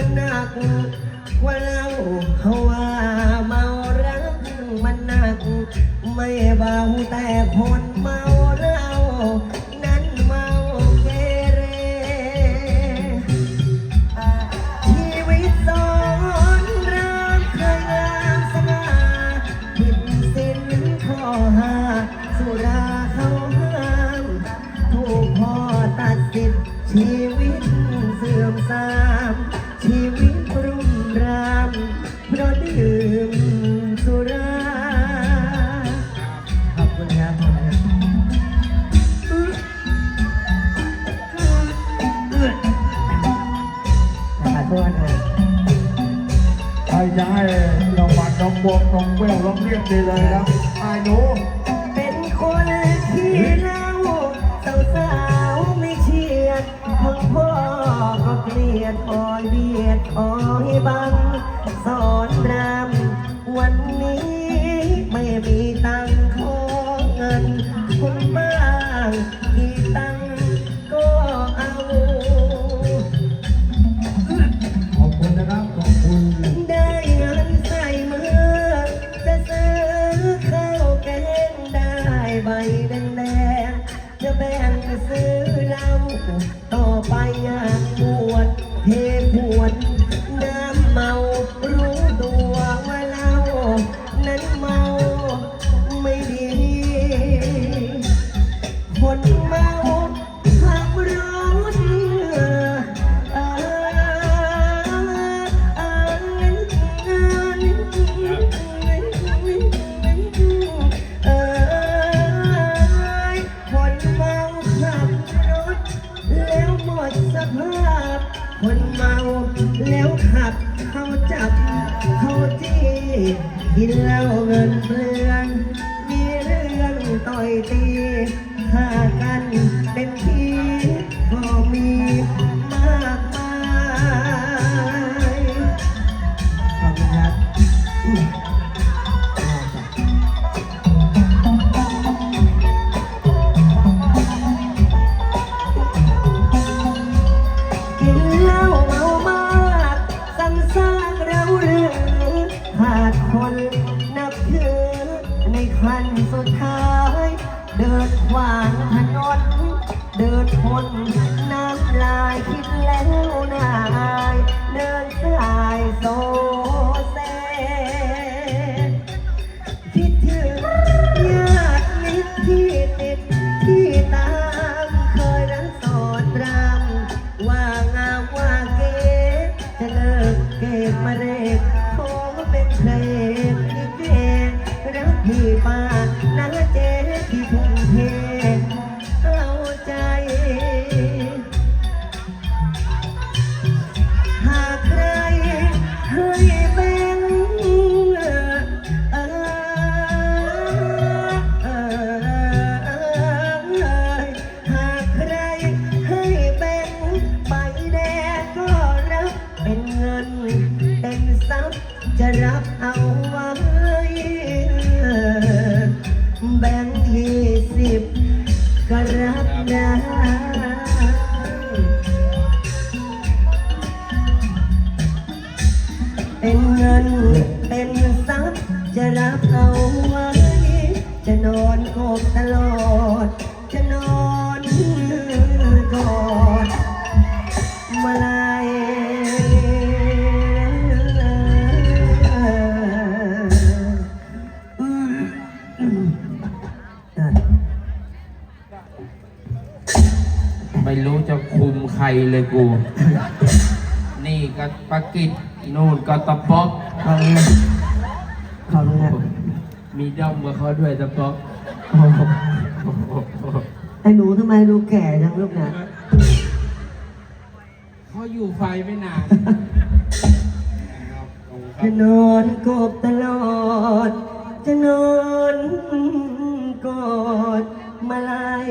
ันนัก ว่าเราเขาว่าเมารักมันหนัก ไม่เบาแต่คนเมาเหล้านั้นเมาเกเร ชีวิตสอนรักเคยงามสง่าผิดศีลข้อหาสุราเขาห้ามถูกพ่อตัดสิทธิ์ชีวิตเสื่อมทราม ชีวิตรุ่มรามเพราะดื่มสุราขอบคุณครับขอบคุณครับขอโทษนะใครจะให้รางวัลน้องบวงน้องเวลร้องเรียกได้เลยครับไอ้หนูเป็นคน ยดอ่อยเบียดอ่อยบัง สอนรำวันนี้ไม่มีตังค์ขอเงินคนบ้างกี่ตังค์ก็เอา ขอบคุณนะครับ ขอบคุณ ได้เงินใส่มือ จะซื้อข้าวแกงได้ใบแดง กินเหล้าเงินเปลือ น แบงค์ยี่สิบก็รับได้เป็นเงินเป็นทรัพย์จะรับเอาไว้ จะนอนโกบตลอด ไม่รู้จะคุมใครเลยกู นี่ก็ปากิจนู่นก็ตะป๊อกขอบคุณขอบคุณครับมีด้อมกับเขาด้วยตะป๊อกโอ้โหไอ้หนูทำไมดูแก่จังลูกนะเขาอยู่ไฟไม่นานจะนอนกบตลอด จะนอนกอดมาลาย